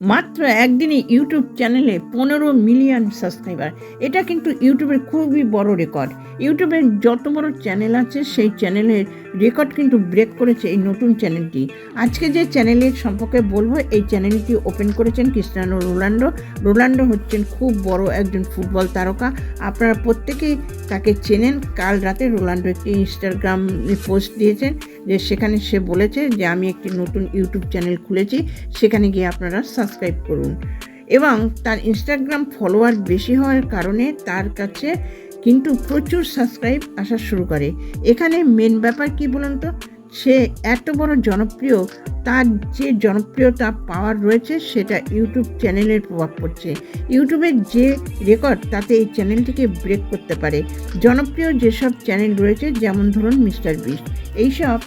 মাত্র একদিনে ইউটিউব চ্যানেলে পনেরো মিলিয়ন সাবস্ক্রাইবার। এটা কিন্তু ইউটিউবের খুবই বড় রেকর্ড। ইউটিউবের যত বড় চ্যানেল আছে, সেই চ্যানেলের রেকর্ড কিন্তু ব্রেক করেছে এই নতুন চ্যানেলটি। আজকে যে চ্যানেলের সম্পর্কে বলব, এই চ্যানেলটি ওপেন করেছেন ক্রিস্টিয়ানো রোনাল্ডো রোনাল্ডো হচ্ছেন খুব বড় একজন ফুটবল তারকা। আপনারা প্রত্যেকেই তাকে চেনেন। কাল রাতে রোনাল্ডো একটি ইনস্টাগ্রাম পোস্ট দিয়েছেন। যে সেখানে সে বলেছে যে আমি একটি নতুন ইউটিউব চ্যানেল খুলেছি, সেখানে গিয়ে আপনারা সাবস্ক্রাইব করুন। এবং তার ইনস্টাগ্রাম ফলোয়ার বেশি হওয়ার কারণে তার কাছে কিন্তু প্রচুর সাবস্ক্রাইব আসা শুরু করে। এখানে মেন ব্যাপার কি বলুন তো? সে এত বড় জনপ্রিয়, তার যে জনপ্রিয়তা পাওয়ার রয়েছে সেটা ইউটিউব চ্যানেলের প্রভাব পড়ছে। ইউটিউবের যে রেকর্ড, তাতে এই চ্যানেলটিকে ব্রেক করতে পারে। জনপ্রিয় যেসব চ্যানেল রয়েছে, যেমন ধরুন মিস্টার বিস্ট, এইসব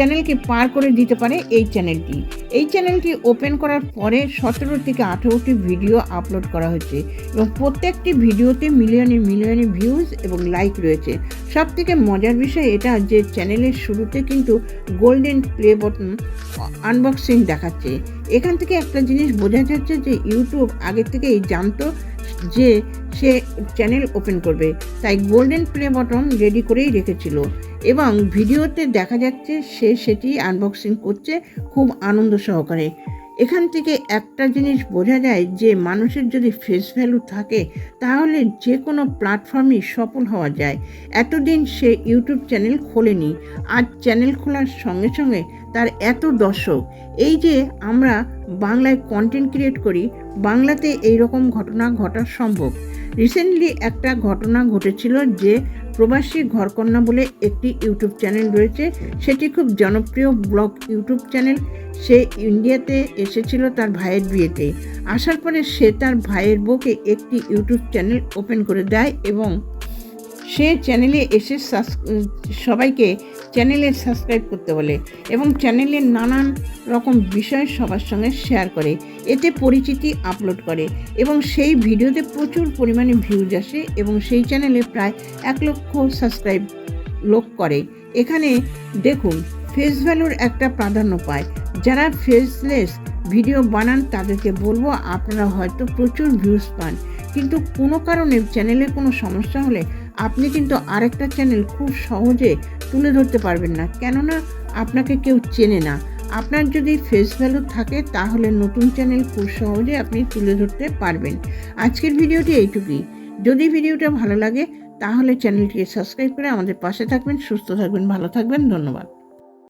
চ্যানেলকে পার করে দিতে পারে এই চ্যানেলটি। এই চ্যানেলটি ওপেন করার পরে সতেরো থেকে আঠেরোটি ভিডিও আপলোড করা হয়েছে এবং প্রত্যেকটি ভিডিওতে মিলিয়নে মিলিয়নে ভিউজ এবং লাইক রয়েছে। সব থেকে মজার বিষয় এটা যে চ্যানেলের শুরুতে কিন্তু গোল্ডেন প্লে বটন আনবক্সিং দেখাচ্ছে। এখান থেকে একটা জিনিস বোঝা যাচ্ছে যে ইউটিউব আগে থেকেই জানতো যে সে চ্যানেল ওপেন করবে। তাই গোল্ডেন প্লে বটন রেডি করেই রেখেছিল। এবং ভিডিওতে দেখা যাচ্ছে সে সেটি আনবক্সিং করছে খুব আনন্দ সহকারে। এখান থেকে একটা জিনিস বোঝা যায় যে মানুষের যদি ফেস ভ্যালু থাকে, তাহলে যে কোনো প্ল্যাটফর্মই সফল হওয়া যায়। এতদিন সে ইউটিউব চ্যানেল খোলেনি। আজ চ্যানেল খোলার সঙ্গে সঙ্গে তার এত দর্শক। এই যে আমরা বাংলায় কন্টেন্ট ক্রিয়েট করি, বাংলাতে এই রকম ঘটনা ঘটা সম্ভব। রিসেন্টলি একটা ঘটনা ঘটেছিল যে প্রবাসী ঘরকন্যা বলে একটি ইউটিউব চ্যানেল রয়েছে। সেটি খুব জনপ্রিয় ব্লগ ইউটিউব চ্যানেল। সে ইন্ডিয়াতে এসেছিল তার ভাইয়ের বিয়েতে। আসার পরে সে তার ভাইয়ের বউকে একটি ইউটিউব চ্যানেল ওপেন করে দেয় এবং সে চ্যানেলে এসে সবাইকে চ্যানেলে সাবস্ক্রাইব করতে বলে এবং চ্যানেলের নানান রকম বিষয় সবার সঙ্গে শেয়ার করে, এতে পরিচিতি আপলোড করে এবং সেই ভিডিওতে প্রচুর পরিমাণে ভিউজ আসে এবং সেই চ্যানেলে প্রায় এক লক্ষ সাবস্ক্রাইব লোক করে। এখানে দেখুন ফেস ভ্যালুর একটা প্রাধান্য পায়। যারা ফেসলেস ভিডিও বানান, তাদেরকে বলব আপনারা হয়তো প্রচুর ভিউজ পান। কিন্তু কোনো কারণে চ্যানেলে কোনো সমস্যা হলে আপনি কিন্তু আরেকটা চ্যানেল খুব সহজে তুলে ধরতে পারবেন না। কেননা, আপনাকে কেউ চেনে না। আপনার যদি ফেস ভ্যালু থাকে, তাহলে নতুন চ্যানেল খুব সহজে আপনি তুলে ধরতে পারবেন। আজকের ভিডিওটি এইটুকুই। যদি ভিডিওটা ভালো লাগে, তাহলে চ্যানেলটিকে সাবস্ক্রাইব করে আমাদের পাশে থাকবেন, সুস্থ থাকবেন, ভালো থাকবেন, ধন্যবাদ।